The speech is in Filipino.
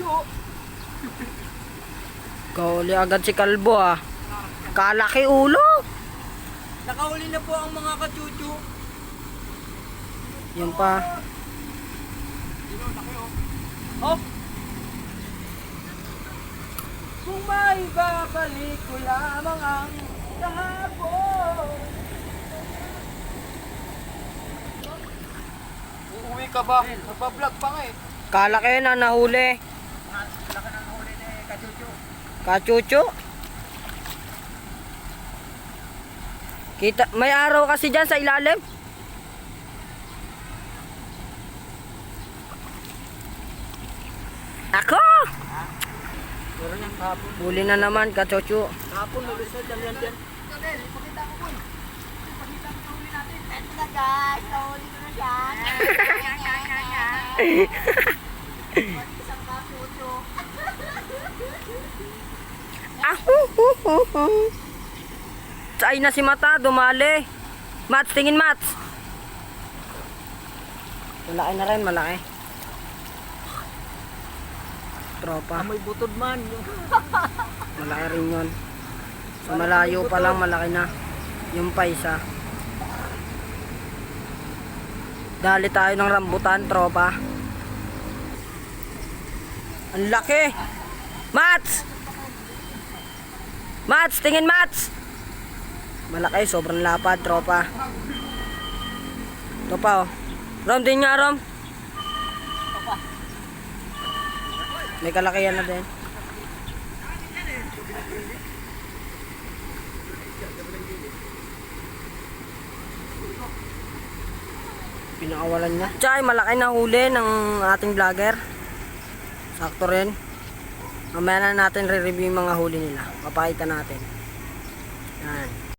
Kauli agad si Kalbo ah. Kalaki ulo. Nakahuli na po ang mga kachuchu. Yan pa. Oh! Kung may babalik ko lamang ang kahapon. Uuwi ka ba? Nagpa-vlog pa nga eh. Kalaki na nahuli. Laki ng huli ni Kachuchu. Kachucho. Kita, may araw kasi dyan sa ilalim. Ako! Huli na naman, kachucho. Kahapon, nalusad yan yan yan. Ito na guys, nahuli ko na siya. Saan na si Mata, dumali. Mats, tingin Mats. Malaki na rin, malaki. Tropa, Amoy butod man. malaki rin yun. Sa malayo pa lang, malaki na. Yung pa isa. Dali tayo ng rambutan, tropa. Ang laki! Mats! Mats, tingin Mats! Malaki, sobrang lapad, tropa. Ito pa, oh. Rom, din nga, Rom. May kalakihan na din. Pinakawalan niya. Tsaka malaki na huli ng ating vlogger. Sakto rin. Mamaya na natin re-review yung mga huli nila. Papakita natin. Yan.